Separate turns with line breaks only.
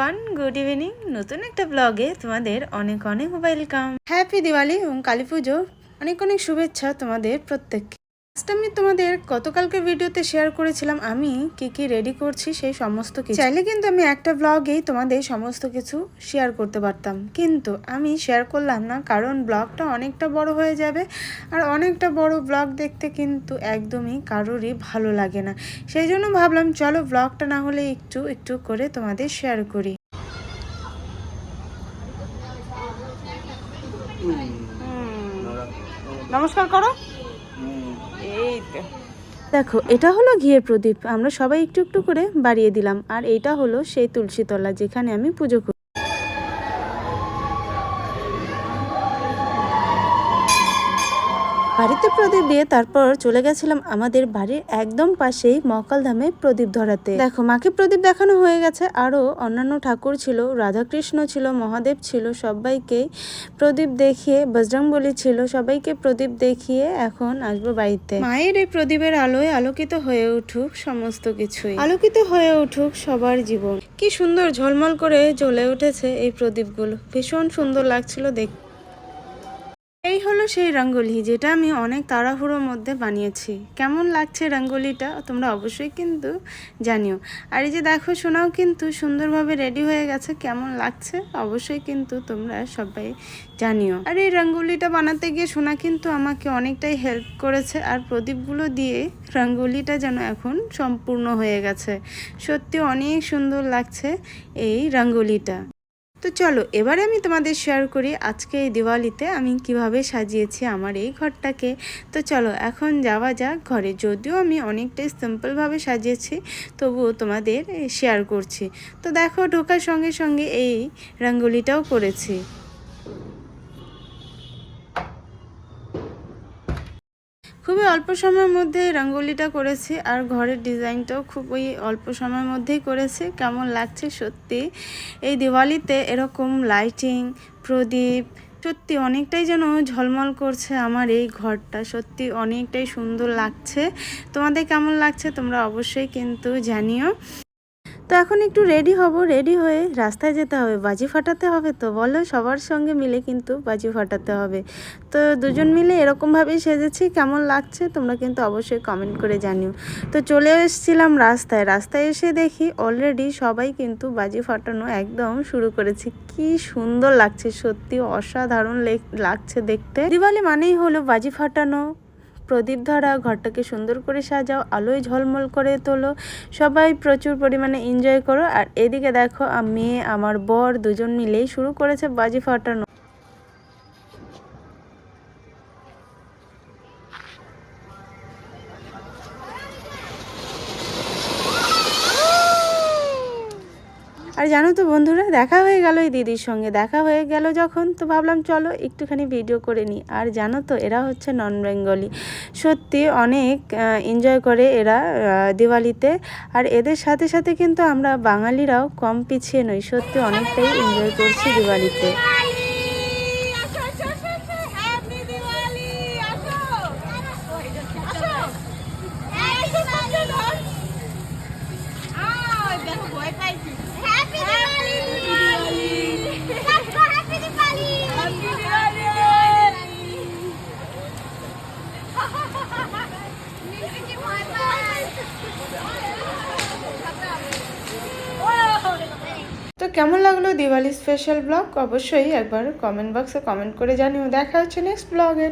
Everyone good evening নতুন একটা ব্লগে তোমাদের অনেক অনেক ওয়েলকাম হ্যাপি দিওয়ালি এবং কালী পুজো. অনেক অনেক শুভেচ্ছা তোমাদের প্রত্যেককে। আমি তোমাদের গতকালকে ভিডিওতে শেয়ার করেছিলাম আমি কি কি রেডি করছি সেই সমস্ত কিছু। চাইলে কিন্তু আমি একটা ব্লগেই তোমাদের সমস্ত কিছু শেয়ার করতে পারতাম। কিন্তু আমি শেয়ার করলাম না কারণ ব্লগটা অনেকটা বড় হয়ে যাবে আর অনেকটা বড় ব্লগ দেখতে কিন্তু একদমই কারোরই ভালো লাগে না। সেই জন্য ভাবলাম চলো ব্লগটা না হলে একটু একটু করে তোমাদের শেয়ার করি। নমস্কার করো। এই দেখো, এটা হলো ঘিয়ের প্রদীপ। আমরা সবাই একটু একটু করে বাড়িয়ে দিলাম। আর এটা হলো সেই তুলসী তলা যেখানে আমি পুজো করি বাড়িতে প্রদীপ দিয়ে তারপর চলে গেছিলাম আমাদের বাড়ির একদম পাশেই মকালধামে প্রদীপ ধরাতে। দেখো, মাকে প্রদীপ দেখানো হয়ে গেছে। আরও অন্যান্য ঠাকুর ছিল, রাধাকৃষ্ণ ছিল, মহাদেব ছিল, সবাইকে প্রদীপ দেখিয়ে, বজরংবলী ছিল, সবাইকে প্রদীপ দেখিয়ে এখন আসব বাড়িতে। মায়ের এই প্রদীপের আলোয় আলোকিত হয়ে উঠুক সমস্ত কিছুই। আলোকিত হয়ে উঠুক সবার জীবন। কি সুন্দর ঝলমল করে জ্বলে উঠেছে এই প্রদীপগুলো। ভীষণ সুন্দর লাগছিল দেখতে। এই হলো সেই রঙ্গোলি যেটা আমি অনেক তাড়াহুড়োর মধ্যে বানিয়েছি। কেমন লাগছে রঙ্গোলিটা? তোমরা অবশ্যই কিন্তু জানিও। আর এই যে দেখো শোনাও কিন্তু সুন্দরভাবে রেডি হয়ে গেছে। কেমন লাগছে? অবশ্যই কিন্তু তোমরা সবাই জানিও। আর এই রঙ্গোলিটা বানাতে গিয়ে সোনা কিন্তু আমাকে অনেকটাই হেল্প করেছে। আর প্রদীপগুলো দিয়ে রঙ্গোলিটা যেন এখন সম্পূর্ণ হয়ে গেছে। সত্যি অনেক সুন্দর লাগছে এই রঙ্গোলিটা। তো চলো, এবারে আমি তোমাদের শেয়ার করি আজকে এই দিওয়ালিতে আমি কীভাবে সাজিয়েছি আমার এই ঘরটাকে। তো চলো, এখন যাওয়া যাক ঘরে। যদিও আমি অনেকটাই সিম্পলভাবে সাজিয়েছি, তবুও তোমাদের শেয়ার করছি। তো দেখো, ঢোকার সঙ্গে সঙ্গে এই রঙ্গোলিটাও করেছি। খুবই অল্প সময়ের মধ্যে রঙ্গোলিটা করেছি আর ঘরের ডিজাইনটাও খুবই অল্প সময়ের মধ্যেই করেছি। কেমন লাগছে সত্যি? এই দিওয়ালিতে এরকম লাইটিং প্রদীপ, সত্যি অনেকটাই যেন ঝলমল করছে আমার এই ঘরটা। সত্যি অনেকটাই সুন্দর লাগছে। তোমাদের কেমন লাগছে তোমরা অবশ্যই কিন্তু জানিও। তো এখন একটু রেডি হব রেডি হয়ে রাস্তায় যেতে হবে, বাজি ফাটাতে হবে তো। বলো, সবার সঙ্গে মিলে কিন্তু বাজি ফাটাতে হবে। তো দুজন মিলে এরকমভাবেই সেজেছি, কেমন লাগছে তোমরা কিন্তু অবশ্যই কমেন্ট করে জানিও। তো চলে এসেছিলাম রাস্তায় রাস্তায় এসে দেখি অলরেডি সবাই কিন্তু বাজি ফাটানো একদম শুরু করেছে। কি সুন্দর লাগছে, সত্যি অসাধারণ লেগ- লাগছে দেখতে। দিওয়ালি মানেই হলো বাজি ফাটানো প্রদীপ ধরা, ঘরটাকে সুন্দর করে সাজাও, আলোয় ঝলমল করে তোলো। সবাই প্রচুর পরিমাণে এনজয় করো। আর এদিকে দেখো মেয়ে আমার বর দুজন মিলেই শুরু করেছে বাজি ফাটানো। আর জানো তো বন্ধুরা দেখা হয়ে গেল এই দিদির সঙ্গে দেখা হয়ে গেল যখন তো ভাবলাম চলো একটুখানি ভিডিও করে নিই আর জানো তো এরা হচ্ছে নন বেঙ্গলি সত্যি অনেক এনজয় করে এরা দিওয়ালিতে আর এদের সাথে সাথে কিন্তু আমরা বাঙালিরাও কম পিছিয়ে নই সত্যি অনেকটাই এনজয় করছি দিওয়ালিতে তো কেমন লাগল দিওয়ালি স্পেশাল ব্লগ অবশ্যই একবার কমেন্ট বক্সে কমেন্ট করে জানিও। দেখা হচ্ছে নেক্সট ব্লগে